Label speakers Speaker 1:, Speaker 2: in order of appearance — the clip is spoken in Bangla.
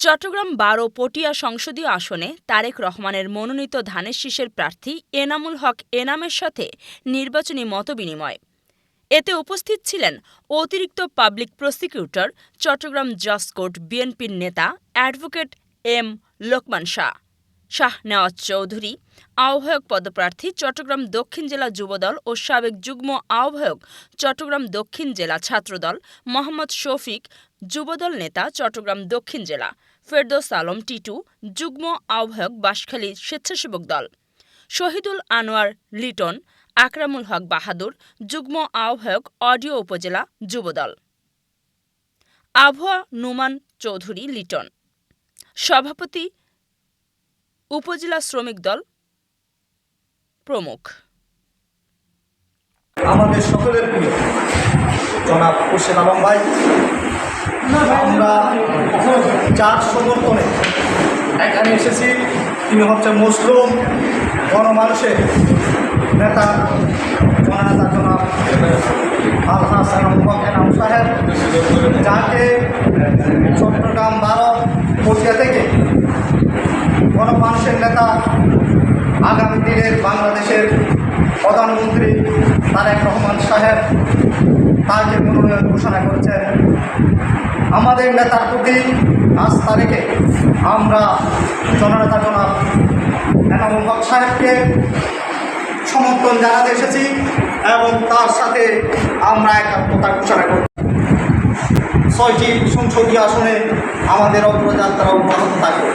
Speaker 1: চট্টগ্রাম বারো পটিয়া সংসদীয় আসনে তারেক রহমানের মনোনীত ধানের শীষের প্রার্থী এনামুল হক এনামের সাথে নির্বাচনী মতবিনিময়। এতে উপস্থিত ছিলেন অতিরিক্ত পাবলিক প্রসিকিউটর চট্টগ্রাম জজ কোর্ট বিএনপির নেতা অ্যাডভোকেট এম লোকমান শাহ। শাহনেওয়াজ চৌধুরী, আহ্বায়ক পদপ্রার্থী চট্টগ্রাম দক্ষিণ জেলা যুবদল ও সাবেক যুগ্ম আহ্বায়ক চট্টগ্রাম দক্ষিণ জেলা ছাত্রদল মোহাম্মদ শফিক, যুবদল নেতা চট্টগ্রাম দক্ষিণ জেলা ফেরদৌস আলম টিটু, যুগ্ম আহ্বায়ক বাঁশখালী স্বেচ্ছাসেবক দল শহীদুল আনোয়ার লিটন, আকরামুল হক বাহাদুর, যুগ্ম আহ্বায়ক অডিও উপজেলা যুবদল। আবহাওয়া নুমান চৌধুরী লিটন। সভাপতি উপজেলা শ্রমিক দল প্রমুখ।
Speaker 2: আমাদের সকলের প্রিয় জনাব খুরশেদ আলম ভাই, আমরা যার সমর্থনে এখানে এসেছি। তিনি হচ্ছে মুসলিম গণমানুষের নেতা জননেতা জনাব আল হাসান এনাম সাহেব, যাকে চট্টগ্রাম বারো পটিয়া থেকে গণমানুষের নেতা আগামী দিনের বাংলাদেশের প্রধানমন্ত্রী তারেক রহমান সাহেব তাকে মনোনয়ন ঘোষণা করেছেন, আমাদের নেতার প্রতি আস্থা রেখে আমরা জননেতা জনাব এনামুল হক সাহেবকে সমর্থন জানাতে এসেছি এবং তার সাথে আমরা একাত্মতা ঘোষণা করি ছয়টি সংসদীয় আসনে আমাদের অগ্রযাত্রা অব্যাহত থাকবে।